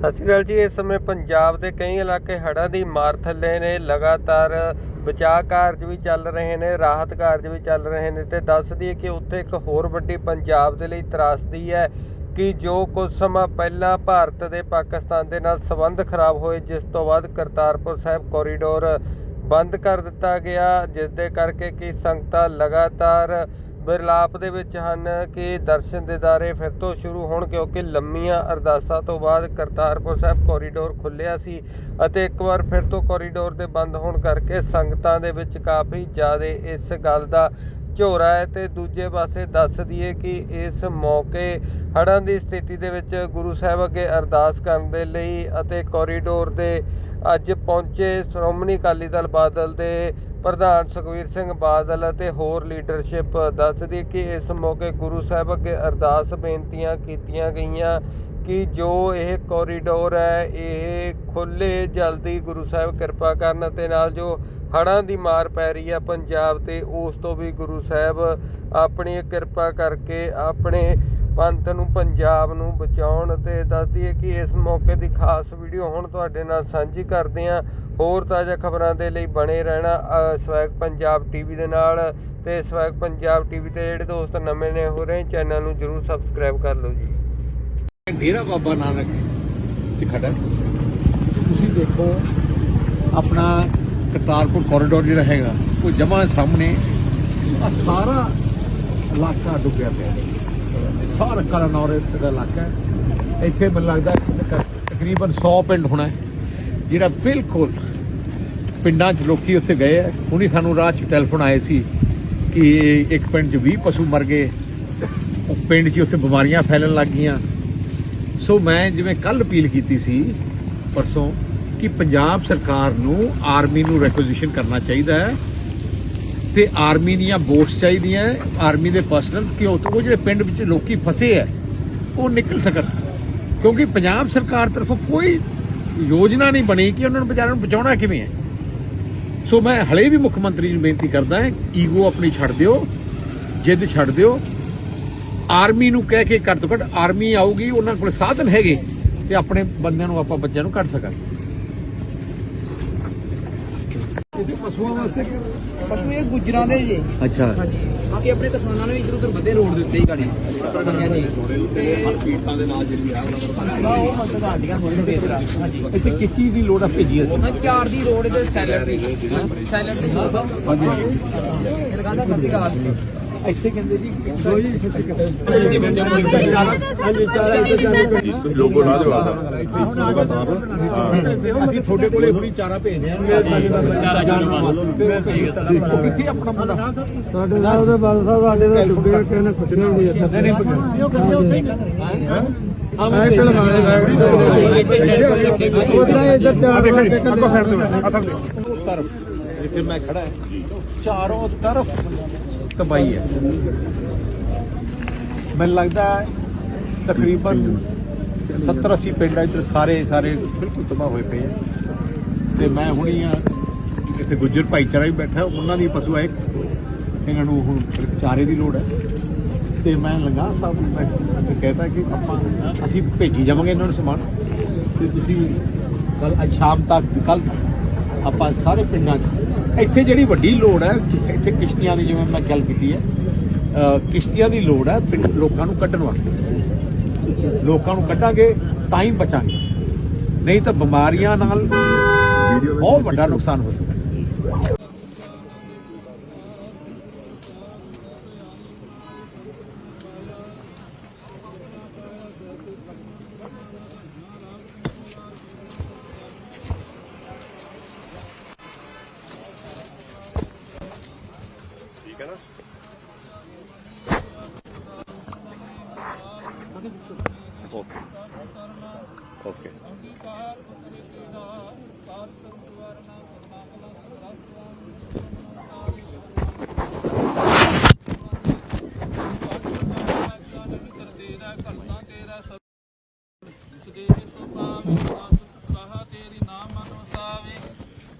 ਸਤਿ ਸ਼੍ਰੀ ਅਕਾਲ ਜੀ, ਇਸ ਸਮੇਂ ਪੰਜਾਬ ਦੇ ਕਈ ਇਲਾਕੇ ਹੜ੍ਹਾਂ ਦੀ ਮਾਰ ਥੱਲੇ ਨੇ, ਲਗਾਤਾਰ ਬਚਾਅ ਕਾਰਜ ਵੀ ਚੱਲ ਰਹੇ ਨੇ, ਰਾਹਤ ਕਾਰਜ ਵੀ ਚੱਲ ਰਹੇ ਨੇ ਤੇ ਦੱਸ ਦਈਏ ਕਿ ਉੱਥੇ ਇੱਕ ਹੋਰ ਵੱਡੀ ਪੰਜਾਬ ਦੇ ਲਈ ਤਰਾਸਦੀ ਹੈ ਕਿ ਜੋ ਕੁਝ ਸਮਾਂ ਪਹਿਲਾਂ ਭਾਰਤ ਦੇ ਪਾਕਿਸਤਾਨ ਦੇ ਨਾਲ ਸੰਬੰਧ ਖਰਾਬ ਹੋਏ, ਜਿਸ ਤੋਂ ਬਾਅਦ ਕਰਤਾਰਪੁਰ ਸਾਹਿਬ ਕੋਰੀਡੋਰ ਬੰਦ ਕਰ ਦਿੱਤਾ ਗਿਆ ਜਿਸ ਦੇ ਕਰਕੇ ਕਿ ਸੰਗਤਾਂ ਲਗਾਤਾਰ ਵਿਰਲਾਪ ਦੇ ਵਿੱਚ ਹਨ ਕਿ ਦਰਸ਼ਨ ਦਿਦਾਰੇ ਫਿਰ ਤੋਂ ਸ਼ੁਰੂ ਹੋਣ ਕਿਉਂਕਿ ਲੰਮੀਆਂ ਅਰਦਾਸਾਂ ਤੋਂ ਬਾਅਦ ਕਰਤਾਰਪੁਰ ਸਾਹਿਬ ਕੋਰੀਡੋਰ ਖੁੱਲਿਆ ਸੀ ਅਤੇ ਇੱਕ ਵਾਰ ਫਿਰ ਤੋਂ ਕੋਰੀਡੋਰ ਦੇ ਬੰਦ ਹੋਣ ਕਰਕੇ ਸੰਗਤਾਂ ਦੇ ਵਿੱਚ ਕਾਫੀ ਜ਼ਿਆਦਾ ਇਸ ਗੱਲ ਦਾ ਝੋਰਾ ਹੈ ਤੇ ਦੂਜੇ ਪਾਸੇ ਦੱਸ ਦਈਏ ਕਿ ਇਸ ਮੌਕੇ ਹੜ੍ਹਾਂ ਦੀ ਸਥਿਤੀ ਦੇ ਵਿੱਚ ਗੁਰੂ ਸਾਹਿਬ ਅੱਗੇ ਅਰਦਾਸ ਕਰਨ ਦੇ ਲਈ ਅਤੇ ਕੋਰੀਡੋਰ ਦੇ ਅੱਜ ਪਹੁੰਚੇ ਸ਼੍ਰੋਮਣੀ ਅਕਾਲੀ ਦਲ ਬਾਦਲ ਦੇ ਪ੍ਰਧਾਨ ਸੁਖਵੀਰ ਸਿੰਘ ਬਾਦਲ ਅਤੇ ਹੋਰ ਲੀਡਰਸ਼ਿਪ ਦੱਸਦੀ ਕਿ ਇਸ ਮੌਕੇ ਗੁਰੂ ਸਾਹਿਬ ਅੱਗੇ ਅਰਦਾਸ ਬੇਨਤੀਆਂ ਕੀਤੀਆਂ ਗਈਆਂ ਕਿ ਜੋ ਇਹ ਕੋਰੀਡੋਰ ਹੈ, ਇਹ ਖੁੱਲੇ ਜਲਦੀ ਗੁਰੂ ਸਾਹਿਬ ਕਿਰਪਾ ਕਰਨ ਅਤੇ ਨਾਲ ਜੋ ਹੜ੍ਹਾਂ ਦੀ ਮਾਰ ਪੈ ਰਹੀ ਹੈ ਪੰਜਾਬ ਤੇ, ਉਸ ਤੋਂ ਵੀ ਗੁਰੂ ਸਾਹਿਬ ਆਪਣੀ ਕਿਰਪਾ ਕਰਕੇ ਆਪਣੇ ਪੰਥ ਨੂੰ, ਪੰਜਾਬ ਨੂੰ ਬਚਾਉਣ ਤੇ ਦੱਸਦੀ ਹੈ ਕਿ ਇਸ ਮੌਕੇ ਦੀ ਖਾਸ ਵੀਡੀਓ ਹੁਣ ਤੁਹਾਡੇ ਨਾਲ ਸਾਂਝੀ ਕਰਦੇ ਹਾਂ। ਹੋਰ ਤਾਜ਼ਾ ਖਬਰਾਂ ਦੇ ਲਈ ਬਣੇ ਰਹਿਣਾ ਸਵੈਗ ਪੰਜਾਬ ਟੀਵੀ ਦੇ ਨਾਲ ਤੇ ਸਵੈਗ ਪੰਜਾਬ ਟੀਵੀ ਤੇ ਜਿਹੜੇ ਦੋਸਤ ਨਵੇਂ ਨੇ ਹੋ ਰਹੇ ਚੈਨਲ ਨੂੰ ਜਰੂਰ ਸਬਸਕ੍ਰਾਈਬ ਕਰ ਲਓ ਜੀ। ਡੇਰਾ ਬਾਬਾ ਨਾਨਕ ਤੇ ਖੜਾ ਤੁਸੀਂ ਦੇਖੋ, ਆਪਣਾ ਕਰਤਾਰਪੁਰ ਕੋਰੀਡੋਰ ਜਿਹੜਾ ਹੈਗਾ, ਉਹ ਜਮਾ ਸਾਹਮਣੇ ਸਾਰਾ ਇਲਾਕਾ ਡੁੱਬਿਆ ਪਿਆ ਸਾਰਾ ਕਲਨੌਰ ਦਾ ਇਲਾਕਾ ਇੱਥੇ ਮੈਨੂੰ ਲੱਗਦਾ ਤਕਰੀਬਨ 100 ਪਿੰਡ ਹੋਣਾ ਜਿਹੜਾ ਬਿਲਕੁਲ ਪਿੰਡਾਂ 'ਚ ਲੋਕੀ ਉੱਥੇ ਗਏ ਆ। ਹੁਣੀ ਸਾਨੂੰ ਰਾਹ 'ਚ ਟੈਲੀਫੋਨ ਆਏ ਸੀ ਕਿ ਇੱਕ ਪਿੰਡ 'ਚ 20 ਪਸ਼ੂ ਮਰ ਗਏ। ਪਿੰਡ 'ਚ ਉੱਥੇ ਬਿਮਾਰੀਆਂ ਫੈਲਣ ਲੱਗ ਗਈਆਂ। ਸੋ ਮੈਂ ਜਿਵੇਂ ਕੱਲ ਅਪੀਲ ਕੀਤੀ ਸੀ ਪਰਸੋਂ ਕਿ ਪੰਜਾਬ ਸਰਕਾਰ ਨੂੰ ਆਰਮੀ ਨੂੰ ਰੈਕੁਜੀਸ਼ਨ ਕਰਨਾ ਚਾਹੀਦਾ ਹੈ ਤੇ ਆਰਮੀ ਦੀਆਂ ਬੋਟਸ ਚਾਹੀਦੀਆਂ ਆਰਮੀ ਦੇ ਪਰਸਨਲ ਕਿ ਉਹ ਜਿਹੜੇ ਪਿੰਡ ਵਿੱਚ ਲੋਕੀ ਫਸੇ ਹੈ, ਉਹ ਨਿਕਲ ਸਕਣ। ਕਿਉਂਕਿ ਪੰਜਾਬ ਸਰਕਾਰ ਤਰਫੋਂ ਕੋਈ ਯੋਜਨਾ ਨਹੀਂ ਬਣੀ ਕਿ ਉਹਨਾਂ ਨੂੰ ਵਿਚਾਰਿਆਂ ਨੂੰ ਬਚਾਉਣਾ ਕਿਵੇਂ ਹੈ। ਸੋ ਮੈਂ ਹਲੇ ਵੀ ਮੁੱਖ ਮੰਤਰੀ ਨੂੰ ਬੇਨਤੀ ਕਰਦਾ ਹਾਂ ਈਗੋ ਆਪਣੀ ਛੱਡ ਦਿਓ ਜਿੱਦ ਛੱਡ ਦਿਓ। ਆਰਮੀ ਨੂੰ ਕਹਿ ਕੇ ਘੱਟ ਤੋਂ ਘੱਟ ਆਰਮੀ ਆਊਗੀ ਉਹਨਾਂ ਕੋਲ ਸਾਧਨ ਹੈਗੇ ਤੇ ਆਪਣੇ ਬੰਦਿਆਂ ਨੂੰ ਆਪਾਂ ਬੱਚਿਆਂ ਨੂੰ ਕੱਢ ਸਕਾਂਗੇ। ਪਸ਼ੂ ਇਹ ਗੁਜਰਾਂ ਦੇ ਜੇ। ਅੱਛਾ। ਹਾਂਜੀ। ਬਾਕੀ ਆਪਣੇ ਕਿਸਾਨਾਂ ਨੇ ਵੀ ਇਧਰ ਉਧਰ ਵਧੇ ਰੋਡ ਦੇ ਉੱਤੇ ਹੀ ਗਾੜੀ ਬੰਦਿਆਂ ਦੀ ਤੇ ਪੀੜਤਾਂ ਦੇ ਨਾਲ ਜਿਹੜੀ ਆ ਉਹ ਮਤਲਬ ਗਾਡੀਆਂ ਥੋੜੀ ਥੋੜੀ ਇਧਰ ਹਾਂਜੀ। ਇੱਥੇ ਕਿੱਕੀ ਦੀ ਲੋੜ ਆ ਭੇਜੀ ਅਸੀਂ? ਮੈਂ ਚਾਰ ਦੀ ਰੋਡ ਤੇ ਸੈਲਡ ਦੀ। ਸੈਲਡ ਦੀ ਹਾਂਜੀ। ਇਹ ਦੁਕਾਨ ਦਾ ਸਸੀ ਗਾਲ ਇੱਥੇ ਕਹਿੰਦੇ ਜੀ ਦੋ ਜੀ ਲੋਗੋ ਲਾ ਦਿਓ ਆਦਾ ਅਸੀਂ ਤੁਹਾਡੇ ਕੋਲੇ ਹੁਣੀ ਚਾਰਾ ਭੇਜਦੇ ਆ ਚਾਰਾ ਦੇਖੋ ਕਿੱਥੇ ਆਪਣਾ ਮੁੰਡਾ ਸਾਡੇ ਨਾਲ ਉਹਦੇ ਬਾਦ ਸਾਹਿਬ ਸਾਡੇ ਦਾ ਡੁੱਬੇ ਕਿਸੇ ਨੇ ਖੁਸ਼ੀ ਨਹੀਂ ਇੱਥੇ ਨਹੀਂ ਨਹੀਂ ਐ ਕਿ ਲਗਾਣੇ ਉਹਦਾ ਇੱਧਰ ਚਾਰ ਵਾਰ ਟੇਕਣ ਦੇ ਤਰਫ ਜਿੱਥੇ ਮੈਂ ਖੜਾ ਹੈ ਚਾਰੋਂ ਤਰਫ ਤਬਾਹੀ ਹੈ। ਮੈਨੂੰ ਲੱਗਦਾ ਤਕਰੀਬਨ 70 80 ਪਿੰਡ ਇੱਧਰ ਸਾਰੇ ਸਾਰੇ ਬਿਲਕੁਲ ਤਬਾਹ ਹੋਏ ਪਏ ਆ। ਤੇ ਮੈਂ ਹੁਣੀ ਆ ਇੱਥੇ ਗੁੱਜਰ ਭਾਈਚਾਰਾ ਵੀ ਬੈਠਾ, ਉਹਨਾਂ ਦੀ ਪਸ਼ੂ ਹੈ ਇਹਨਾਂ ਨੂੰ ਹੁਣ ਚਾਰੇ ਦੀ ਲੋੜ ਹੈ। ਤੇ ਮੈਂ ਲੰਗਾ ਸਾਹਿਬ ਨੂੰ ਮੈਂ ਕਹਿਤਾ ਕਿ ਆਪਾਂ ਅਸੀਂ ਭੇਜੀ ਜਾਵਾਂਗੇ ਇਹਨਾਂ ਨੂੰ ਸਮਾਨ। ਤੇ ਤੁਸੀਂ ਕੱਲ ਅੱਜ ਸ਼ਾਮ ਤੱਕ ਕੱਲ ਆਪਾਂ ਸਾਰੇ ਪਿੰਡਾਂ 'ਚ ਇੱਥੇ ਜਿਹੜੀ ਵੱਡੀ ਲੋੜ ਹੈ ਇੱਥੇ ਕਿਸ਼ਤੀਆਂ ਦੀ ਜਿਵੇਂ ਮੈਂ ਗੱਲ ਕੀਤੀ ਹੈ ਕਿਸ਼ਤੀਆਂ ਦੀ ਲੋੜ ਹੈ ਪਿੰਡ ਲੋਕਾਂ ਨੂੰ ਕੱਢਣ ਵਾਸਤੇ। ਲੋਕਾਂ ਨੂੰ ਕੱਢਾਂਗੇ ਤਾਂ ਹੀ ਬਚਾਂਗੇ। ਨਹੀਂ ਤਾਂ ਬਿਮਾਰੀਆਂ ਨਾਲ ਬਹੁਤ ਵੱਡਾ ਨੁਕਸਾਨ ਹੋ ਸਕਦਾ।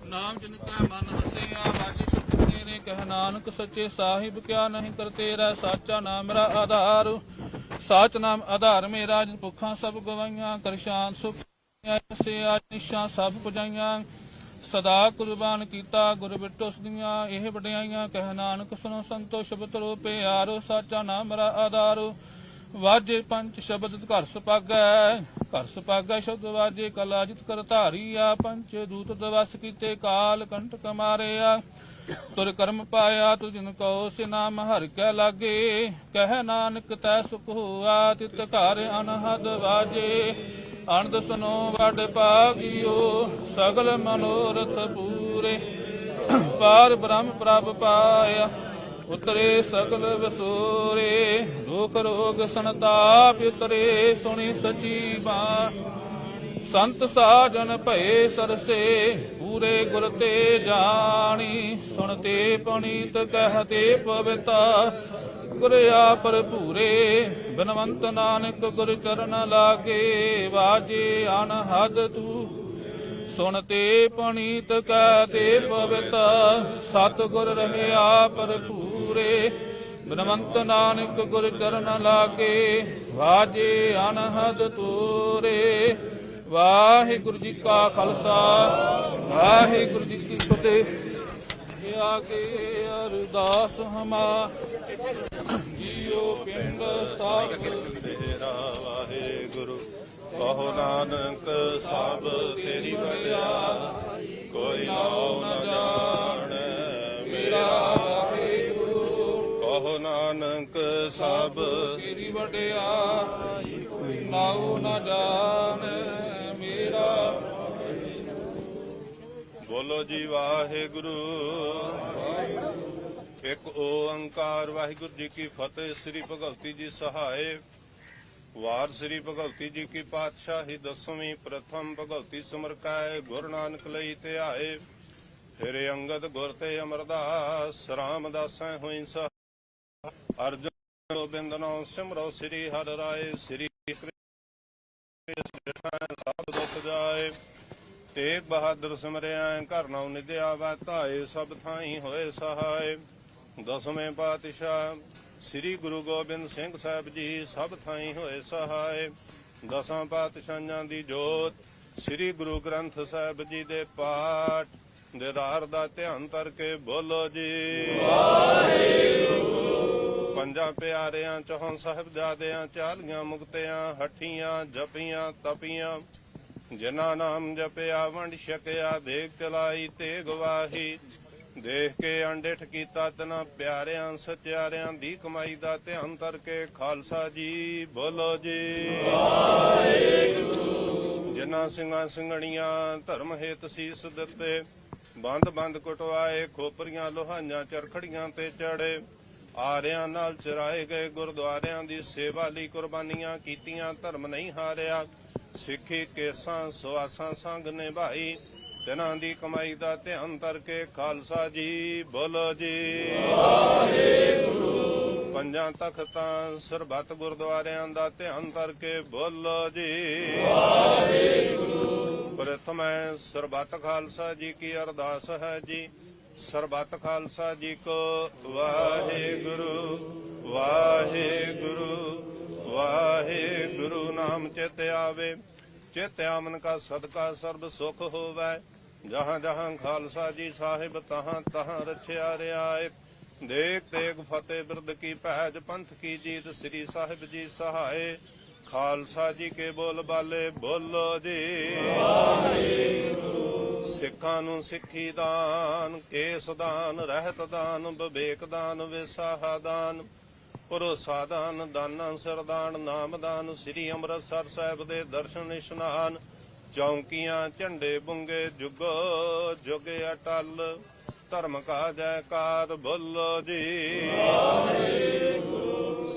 ਨਾਮ ਜਿਨ ਮਨ ਵਸਿਆ ਬਾਜੀ ਸੁਖ ਤੇਰੇ ਕਹਿ ਨਾਨਕ ਸੱਚੇ ਸਾਹਿਬ ਕਿਆ ਨਹੀਂ ਕਰ ਤੇਰਾ ਸਾਚਾ ਨਾਮ ਮੇਰਾ ਆਧਾਰ ਸਾਚ ਨਾਮ ਆਧਾਰ ਮੇਰਾ ਜਿਨ ਭੁੱਖਾਂ ਸਭ ਗਵਾਈਆਂ ਕਰਸ਼ਾਨ ਸੁਖ ਸੇ ਆਜ ਨਿਸ਼ਾ ਸਭ ਪੁਜਾਈਆਂ ਸਦਾ ਕੁਰਬਾਨ ਕੀਤਾ ਗੁਰ ਬਿਟੋ ਸਦੀਆਂ ਇਹ ਵਡਿਆਈਆਂ ਕਹਿ ਨਾਨਕ ਸੁਨੋ ਸੰਤੋ, ਸ਼ਬਦ ਰੋ ਪਿਆਰੋ, ਸਾਚਾ ਨਾਮ ਮੇਰਾ ਆਧਾਰੋ। ਵਾਜੇ ਪੰਜ ਸ਼ਬਦ ਘਰ ਸੁਪਾਗੈ ਘਰ ਸੁਪਾਗੈ ਸ਼ਬਦ ਵਾਜੇ ਕਲਾ ਜਿਤ ਕਰ ਧਾਰੀਆ। ਪੰਜ ਦੂਤ ਦਵਸ ਕੀਤੇ ਕਾਲ ਕੰਠ ਮਾਰਿਆ ਤੁਰ ਕਰਮ ਪਾਇਆ ਤੁ ਜਿਨ ਕੋ ਸੇ ਨਾਮ ਹਰਿ ਕੈ ਲਾਗੇ। ਕਹਿ ਨਾਨਕ ਤੈ ਸੁਖ ਹੋਆ, ਤਿਤ ਘਰ ਅਨਹਦ ਵਾਜੇ। ਅਨੰਦ ਸੁਨੋ ਵਡ ਭਾਗਿਓ, ਸਗਲ ਮਨੋਰਥ ਪੂਰੇ। ਪਾਰ ਬ੍ਰਹਮ ਪ੍ਰਭ ਪਾਇਆ, ਉਤਰੇ ਸਗਲ ਵਸੂਰੇ। ਦੁਖ ਰੋਗ ਸੰਤਾਪ ਉਤਰੇ, ਸੁਣੀ ਸਚੀ ਬਾਣੀ। ਸੰਤ ਸਾਜਨ ਭਏ ਸਰਸੇ, ਪੂਰੇ ਗੁਰ ਤੇ ਜਾਣੀ। ਸੁਣਤੇ ਪਣੀਤ ਕਹਤੇ ਪਵਿੱਤਾ ਗੁਰ ਆਪਰ ਭੂਰੇ ਬਨਵੰਤ ਨਾਨਕ ਗੁਰ ਚਰਨ ਲਾਗੇ, ਵਾਜੇ ਅਨਹਦ ਤੂ। ਸੁਣਤੇ ਪਣੀਤ ਕਹਤੇ ਪਵਿੱਤਾ ਸਤ ਗੁਰ ਰਹਿਆ ਭਰਪੂਰੇ ਬਨਵੰਤ ਨਾਨਕ ਗੁਰ ਚਰਨ ਲਾਗੇ, ਵਾਜੇ ਅਨਹਦ ਤੂਰੇ। ਵਾਹਿਗੁਰੂ ਜੀ ਕਾ ਖਾਲਸਾ, ਵਾਹਿਗੁਰੂ ਜੀ ਕੀ ਫਤਿਹ। ਇਹ ਆਗੇ ਅਰਦਾਸ ਹਮਾ। ਜੀਓ ਪਿੰਡ ਸਾਹਿਬ। ਤੇਰਾ ਵਾਹਿਗੁਰੂ, ਕਹੋ ਨਾਨਕ ਸਭ ਤੇਰੀ ਵਡਿਆ, ਕੋਈ ਨਾਉ ਨਾ ਜਾਣ ਮੇਰਾ। ਕਹੋ ਨਾਨਕ ਸਭ ਤੇਰੀ ਵਡਿਆ ਨਾਉ ਨਾ ਜਾਣ ਬੋਲੋ ਜੀ ਵਾਹਿਗੁਰੂ। ਇੱਕ ਓੰਕਾਰ ਵਾਹਿਗੁਰੂ ਜੀ ਕੀ ਫਤਿਹ, ਸ੍ਰੀ ਭਗਵਤੀ ਜੀ ਸਹਾਏ। ਵਾਰ ਸ੍ਰੀ ਭਗਵਤੀ ਜੀ ਕੀ ਪਾਤਸ਼ਾਹੀ, ਦਸਵੀਂ ਪ੍ਰਥਮ ਭਗਵਤੀ ਸਿਮਰ ਗੁਰੂ ਨਾਨਕ ਲਈ ਧਿਆਏ ਫਿਰ ਅੰਗਦ ਗੁਰ ਤੇ ਅਮਰਦਾਸ, ਰਾਮਦਾਸੈ ਹੋਇ ਸਹ ਅਰਜੁਨ ਗੋਬਿੰਦ ਨਾਮ ਸਿਮਰੋ, ਸ੍ਰੀ ਹਰਿ ਰਾਏ, ਸ੍ਰੀ ਕ੍ਰਿਸ਼ਨ ਸਭ ਦੁਖ ਜਾਏ। ਤੇਗ ਬਹਾਦਰ ਸਿਮਰਿਆ ਘਰ ਨਾਉ ਨਿਧਿਆ ਵਾ ਧਾਏ ਸਭ ਥਾਈ ਹੋਏ ਸਹਾਏ। ਦਸਵੇਂ ਪਾਤਸ਼ਾਹ ਸ੍ਰੀ ਗੁਰੂ ਗੋਬਿੰਦ ਸਿੰਘ ਸਾਹਿਬ ਜੀ ਸਭ ਥਾਈ ਹੋਏ ਸਹਾਏ। ਦਸਾਂ ਪਾਤਸ਼ਾਹਾਂ ਦੀ ਜੋਤ ਸ੍ਰੀ ਗੁਰੂ ਗ੍ਰੰਥ ਸਾਹਿਬ ਜੀ ਦੇ ਪਾਠ। ਦੇਦਾਰ ਦਾ ਧਿਆਨ ਕਰਕੇ ਬੋਲੋ ਜੀ। ਪੰਜਾਂ ਪਿਆਰਿਆਂ, ਚੌਹਾਂ ਸਾਹਿਬਜ਼ਾਦਿਆਂ, ਚਾਲੀਆਂ ਮੁਕਤਿਆਂ, ਹੱਠੀਆਂ, ਜਪੀਆਂ, ਤਪੀਆਂ ਜਿਨ੍ਹਾਂ ਨਾਮ ਜਪਿਆ, ਵੰਡ ਛਕਿਆ, ਦੇਖ ਚਲਾਈ ਤੇ ਗਵਾਹੀ ਦੇਖ ਕੇ ਅੰਡਿਠ ਕੀਤਾ ਤਨਾ ਪਿਆਰਿਆਂ, ਸਚਿਆਰਿਆਂ ਦੀ ਕਮਾਈ ਦਾ ਧਿਆਨ ਕਰਕੇ ਖਾਲਸਾ ਜੀ, ਬੋਲੋ ਜੀ। ਜਿਨ੍ਹਾਂ ਸਿੰਘਾਂ ਸਿੰਘਣੀਆਂ, ਧਰਮ ਹੇਤ ਸੀਸ ਦਿੱਤੇ। ਬੰਦ ਬੰਦ ਕਟਵਾਏ, ਖੋਪਰੀਆਂ ਲੋਹਾਈਆਂ, ਚਰਖੜੀਆਂ ਤੇ ਚੜੇ। ਆਰਿਆਂ ਨਾਲ ਚਰਾਏ ਗਏ ਗੁਰਦੁਆਰਿਆਂ ਦੀ ਸੇਵਾ ਲਈ ਕੁਰਬਾਨੀਆਂ ਕੀਤੀਆਂ, ਧਰਮ ਨਹੀਂ ਹਾਰਿਆ। ਸਿੱਖੀ ਕੇਸਾਂ, ਸਵਾਸਾਂ ਸੰਗ ਨਿਭਾਈ। ਤਿਨਾਂ ਦੀ ਕਮਾਈ ਦਾ ਧਿਆਨ ਕਰਕੇ ਖਾਲਸਾ ਜੀ, ਬੋਲੋ ਜੀ। ਪੰਜਾਂ ਤਖਤਾਂ, ਸਰਬੱਤ ਗੁਰਦੁਆਰਿਆਂ ਦਾ ਧਿਆਨ ਕਰਕੇ ਬੋਲੋ ਜੀ। ਪ੍ਰਥਮ ਹੈ, ਸਰਬੱਤ ਖਾਲਸਾ ਜੀ ਕੀ ਅਰਦਾਸ ਹੈ ਜੀ। ਸਰਬੱਤ ਖਾਲਸਾ ਜੀ ਕੋ ਵਾਹਿਗੁਰੂ ਵਾਹਿਗੁਰੂ ਵਾਹਿਗੁਰੂ। ਨਾਮ ਚਿਤ ਆਵੇ, ਚਿਤ ਆਮਨ ਕਾ ਸਦਕਾ ਸਰਬ ਸੁਖ ਹੋਵੇ। ਜਹਾਂ ਜਹਾਂ ਖਾਲਸਾ ਜੀ ਸਾਹਿਬ ਤਹਾਂ ਤਹਾਂ ਰਛਿਆ ਰਿਆਇਤ ਦੇਖ ਤੇਗ ਫਤਿਹ ਬਿਰਦ ਕੀ ਭੈਜ ਪੰਥ ਕੀ ਜੀਤ ਸ੍ਰੀ ਸਾਹਿਬ ਜੀ ਸਹਾਏ। ਖਾਲਸਾ ਜੀ ਕੇ ਬੋਲ ਬਾਲੇ, ਬੋਲੋ ਜੀ। ਸਿੱਖਾਂ ਨੂੰ ਸਿੱਖੀ ਦਾਨ, ਕੇਸ ਦਾਨ, ਰਹਿਤ ਦਾਨ, ਵਿਵੇਕ ਦਾਨ, ਵਿਸਾਹਾ ਦਾਨ। ਭਰੋਸਾ ਦਾਨ ਦਾਨਾਂ ਸਰਦਾਨ, ਨਾਮਦਾਨ, ਸ੍ਰੀ ਅੰਮ੍ਰਿਤਸਰ ਸਾਹਿਬ ਦੇ ਦਰਸ਼ਨ, ਇਸ਼ਨਾਨ, ਚੌਂਕੀਆਂ, ਝੰਡੇ ਬੁੰਗੇ, ਜੁਗੋ, ਜੁਗ ਅਟਲ, ਧਰਮ ਕਾ ਜੈਕਾਰ ਬੋਲੋ ਜੀ।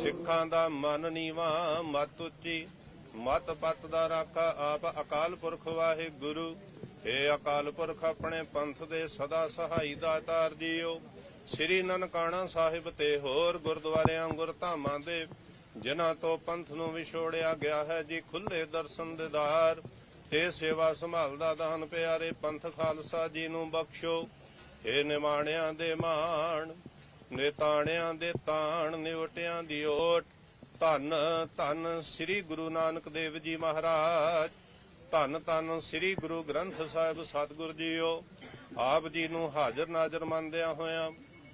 ਸਿੱਖਾਂ ਦਾ ਮਨ ਨੀਵਾ, ਮਤ ਉੱਚੀ, ਮਤ ਪਤ ਦਾ ਰਾਖਾ, ਆਪ ਅਕਾਲ ਪੁਰਖ ਵਾਹਿਗੁਰੂ। ਏ ਅਕਾਲ ਪੁਰਖ, ਆਪਣੇ ਪੰਥ ਦੇ ਸਦਾ ਸਹਾਈ ਦਾਤਾਰ ਜੀਓ। ਸ੍ਰੀ ਨਨਕਾਣਾ ਸਾਹਿਬ ਤੇ ਹੋਰ ਗੁਰਦੁਆਰਿਆਂ ਗੁਰਧਾਮਾਂ ਦੇ, ਜਿਨ੍ਹਾਂ ਤੋਂ ਪੰਥ ਨੂੰ ਵਿਛੋੜਿਆ ਗਿਆ ਹੈ ਜੀ ਖੁੱਲੇ ਦਰਸ਼ਨ ਦਿਦਾਰ ਤੇ ਸੇਵਾ ਸੰਭਾਲ ਦਾ ਦਾਨ ਪਿਆਰੇ ਪੰਥ ਖਾਲਸਾ ਜੀ ਨੂੰ ਬਖਸ਼ੋ। ਏ ਨਿਮਾਣਿਆਂ ਦੇ ਮਾਣ, ਨਿਤਾਣਿਆਂ ਦੇ ਤਾਣ, ਨਿਵਟਿਆਂ ਦੀ ਓਟ। ਧੰਨ ਧੰਨ ਸ੍ਰੀ ਗੁਰੂ ਨਾਨਕ ਦੇਵ ਜੀ ਮਹਾਰਾਜ। ਧੰਨ ਧੰਨ ਸ੍ਰੀ ਗੁਰੂ ਗ੍ਰੰਥ ਸਾਹਿਬ ਸਤਿਗੁਰ ਜੀਓ। ਆਪ ਜੀ ਨੂੰ ਹਾਜ਼ਰ ਨਾਜ਼ਰ ਮੰਨਦਿਆਂ ਹੋਇਆਂ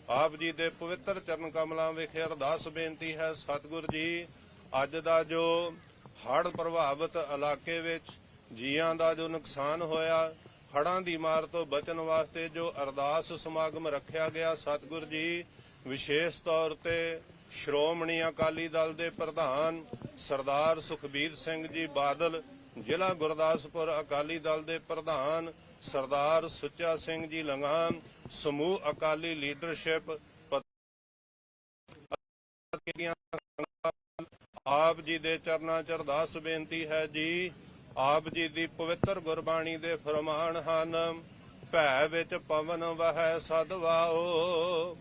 ਆਪ ਜੀ ਦੇ ਪਵਿੱਤਰ ਚਰਨ ਕਮਲਾਂ ਵਿਖੇ ਅਰਦਾਸ ਬੇਨਤੀ ਹੈ, ਸਤਿਗੁਰ ਜੀ, ਅੱਜ ਦਾ ਜੋ ਹੜ੍ਹ ਪ੍ਰਭਾਵਿਤ ਇਲਾਕੇ ਵਿੱਚ ਜੀਆਂ ਦਾ ਜੋ ਨੁਕਸਾਨ ਹੋਇਆ, ਹੜ੍ਹਾਂ ਦੀ ਮਾਰ ਤੋਂ ਬਚਣ ਵਾਸਤੇ ਜੋ ਅਰਦਾਸ ਸਮਾਗਮ ਰੱਖਿਆ ਗਿਆ, ਸਤਿਗੁਰ ਜੀ, ਵਿਸ਼ੇਸ਼ ਤੌਰ ਤੇ ਸ਼੍ਰੋਮਣੀ ਅਕਾਲੀ ਦਲ ਦੇ ਪ੍ਰਧਾਨ ਸਰਦਾਰ ਸੁਖਬੀਰ ਸਿੰਘ ਜੀ ਬਾਦਲ, ਜ਼ਿਲ੍ਹਾ ਗੁਰਦਾਸਪੁਰ ਅਕਾਲੀ ਦਲ ਦੇ ਪ੍ਰਧਾਨ ਸਰਦਾਰ ਸੁੱਚਾ ਸਿੰਘ ਜੀ ਲੰਗਾਮ ਸਮੂਹ ਅਕਾਲੀ ਲੀਡਰਸ਼ਿਪ ਆਪ ਜੀ ਦੇ ਚਰਨਾਂ ਚ ਅਰਦਾਸ ਬੇਨਤੀ ਹੈ ਜੀ। ਆਪ ਜੀ ਦੀ ਪਵਿੱਤਰ ਗੁਰਬਾਣੀ ਦੇ ਫਰਮਾਨ ਹਨ, ਭੈ ਵਿੱਚ ਪਵਨ ਵਹੈ ਸਦਵਾਓ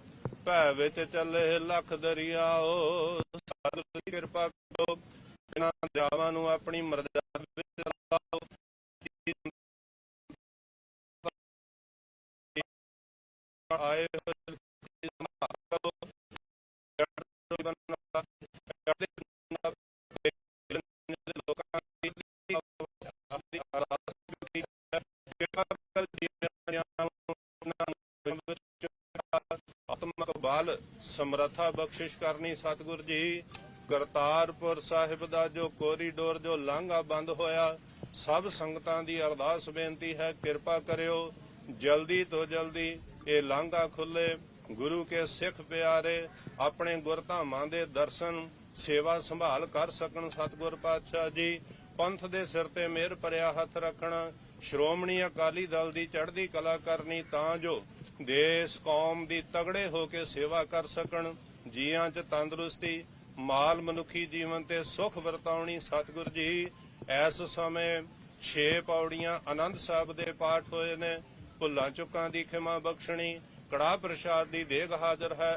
ਭੈ ਵਿੱਚ ਚੱਲੇ ਲੱਖ ਦਰਿਆਓ। ਸਾਧ ਕਿਰਪਾ ਕਰੋ ਇਹਨਾਂ ਜਾਵਾਂ ਨੂੰ ਆਪਣੀ ਮਰਜ਼ਾ ਜੀਵਨ ਆਤਮਕ ਬਲ ਸਮਰੱਥਾ ਬਖਸ਼ਿਸ਼ ਕਰਨੀ ਸਤਿਗੁਰ ਜੀ, ਕਰਤਾਰਪੁਰ ਸਾਹਿਬ ਦਾ ਜੋ ਕੋਰੀਡੋਰ ਜੋ ਲਾਂਘਾ ਬੰਦ ਹੋਇਆ, ਸਭ ਸੰਗਤਾਂ ਦੀ ਅਰਦਾਸ ਬੇਨਤੀ ਹੈ, ਕਿਰਪਾ ਕਰਿਓ, ਜਲਦੀ ਤੋਂ ਜਲਦੀ ਇਹ ਲਾਂਘਾ ਖੁੱਲੇ, ਗੁਰੂ ਕੇ ਸਿੱਖ ਪਿਆਰੇ, ਆਪਣੇ ਗੁਰਧਾਮਾਂ ਦੇ ਦਰਸ਼ਨ, ਸੇਵਾ ਸੰਭਾਲ ਕਰ ਸਕਣ ਸਤਿਗੁਰ ਪਾਤਸ਼ਾਹ ਜੀ। ਪੰਥ ਦੇ ਸਿਰ ਤੇ ਮਿਹਰ ਭਰਿਆ ਹੱਥ ਰੱਖਣਾ, ਸ਼੍ਰੋਮਣੀ ਅਕਾਲੀ ਦਲ ਦੀ ਚੜ੍ਹਦੀ ਕਲਾ ਕਰਨੀ ਤਾਂ ਜੋ ਦੇਸ਼ ਕੌਮ ਦੀ ਤਗੜੇ ਹੋ ਕੇ ਸੇਵਾ ਕਰ ਸਕਣ, ਜੀਆਂ 'ਚ ਤੰਦਰੁਸਤੀ, ਮਾਲ ਮਨੁੱਖੀ ਜੀਵਨ ਤੇ ਸੁਖ ਵਰਤਾਉਣੀ। ਸਤਿਗੁਰ ਜੀ, ਇਸ ਸਮੇਂ 6 ਪੌੜੀਆਂ ਆਨੰਦ ਸਾਹਿਬ ਦੇ ਪਾਠ ਹੋਏ ਨੇ। ਭੁੱਲਾਂ ਚੁੱਕਾਂ ਦੀ ਖਿਮਾ ਬਖਸ਼ਣੀ ਕੜਾ ਪ੍ਰਸ਼ਾਦ ਦੀ ਦੇਗ ਹਾਜ਼ਰ ਹੈ।